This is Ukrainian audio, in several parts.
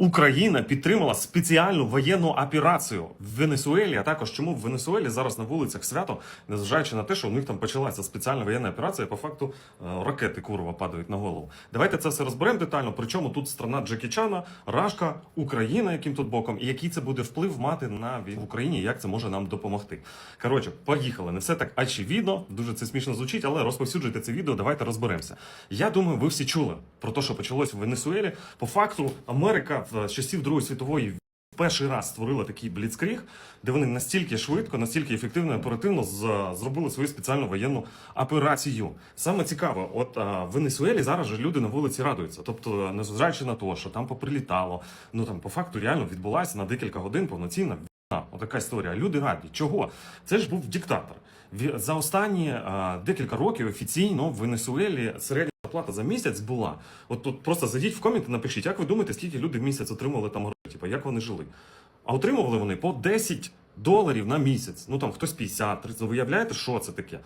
Україна підтримала спеціальну воєнну операцію в Венесуелі. А також чому в Венесуелі зараз на вулицях свято, незважаючи на те, що у них там почалася спеціальна воєнна операція, по факту е, ракети курва падають на голову. Давайте це все розберемо детально. Причому тут страна Джекі Чана, Рашка, Україна, яким тут боком, і який це буде вплив мати на в Україні, як це може нам допомогти. Коротше, поїхали. Не все так очевидно, дуже це смішно звучить, але розповсюджуйте це відео. Давайте розберемося. Я думаю, ви всі чули про те, що почалось в Венесуелі. По факту, Америка в часів Другої світової перший раз створила такий бліцкріг, де вони настільки швидко, настільки ефективно і оперативно зробили свою спеціальну воєнну операцію. Саме цікаво, от в Венесуелі зараз же люди на вулиці радуються. Тобто, незважаючи на те, що там поприлітало, ну там по факту реально відбулася на декілька годин повноцінна. Отака історія. Люди раді. Чого? Це ж був диктатор. За останні а, декілька років офіційно в Венесуелі середня зарплата за місяць була. От тут просто зайдіть в коменти, напишіть, як ви думаєте, скільки люди в місяць отримували там типу, як вони жили. А отримували вони по 10 доларів на місяць. Ну там хтось 50, 30. Ну, виявляєте, що це таке?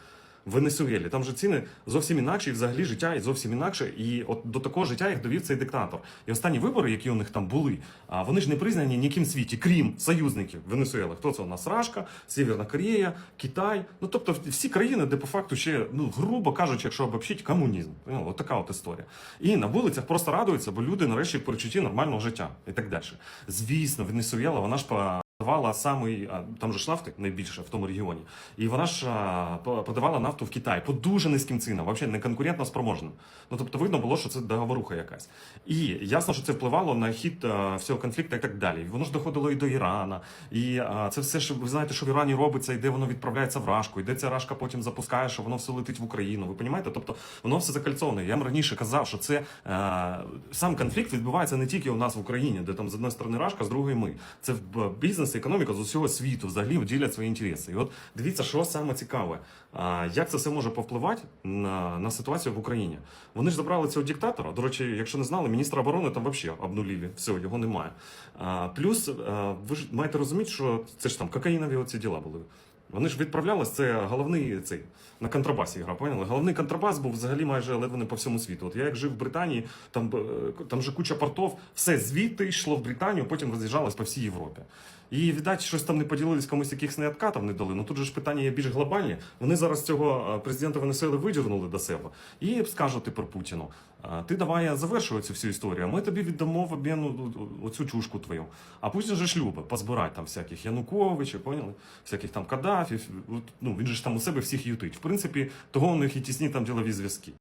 Венесуелі. Там же ціни зовсім інакші, і взагалі життя і зовсім інакше. І от до такого життя їх довів цей диктатор. І останні вибори, які у них там були, а вони ж не признані ніким світі, крім союзників Венесуели. Хто це у нас? Рашка, Сєвєрна Корея, Китай. Ну тобто всі країни, де по факту ще, ну грубо кажучи, якщо обобщить, комунізм. Ну, от така от історія. І на вулицях просто радуються, бо люди нарешті в перечутті нормального життя і так далі. Звісно, Венесуела, вона ж по. Подавала самий там же ж нафти найбільше в тому регіоні, і вона ж а, по- подавала нафту в Китай по дуже низьким цінам, взагалі не конкурентно спроможним. Ну тобто видно було, що це договоруха якась. І ясно, що це впливало на хід всього конфлікту і так далі. Воно ж доходило і до Ірана. І це все ж ви знаєте, що в Ірані робиться, і де воно відправляється в Рашку, і де ця Рашка потім запускає, що воно все летить в Україну. Ви розумієте? Тобто воно все закальцоване. Я вам раніше казав, що це сам конфлікт відбувається не тільки у нас в Україні, де там з одної сторони Рашка, з другої ми. Це в- бізнес і економіка з усього світу взагалі ділять свої інтереси. І от дивіться, що саме цікаве, як це все може повпливати на, на ситуацію в Україні. Вони ж забрали цього диктатора. До речі, якщо не знали, міністра оборони там взагалі обнуліві, Все, його немає. Плюс ви ж маєте розуміти, що це ж там кокаїнові оці діла були. Вони ж відправлялись, це головний цей на контрабасі гра, поняли? Головний контрабас був взагалі майже ледве не по всьому світу. От я як жив в Британії, там, е, там же куча портов, все звідти йшло в Британію, потім роз'їжджалось по всій Європі. І віддать, щось там не поділились, комусь якихось не откатів не дали. Ну тут же ж питання є більш глобальні. Вони зараз цього е, президента Венесуели видірнули до себе і скажуть тепер Путіну: «А, ти давай завершуй цю всю історію. Ми тобі віддамо в обмін оцю чушку твою. А Путін же шлюби, позбирай там всяких Януковичів, поняли? Всяких там Каддафів. Ну він же ж там у себе всіх ютить. В принципі, того у них і тісні там ділові зв'язки.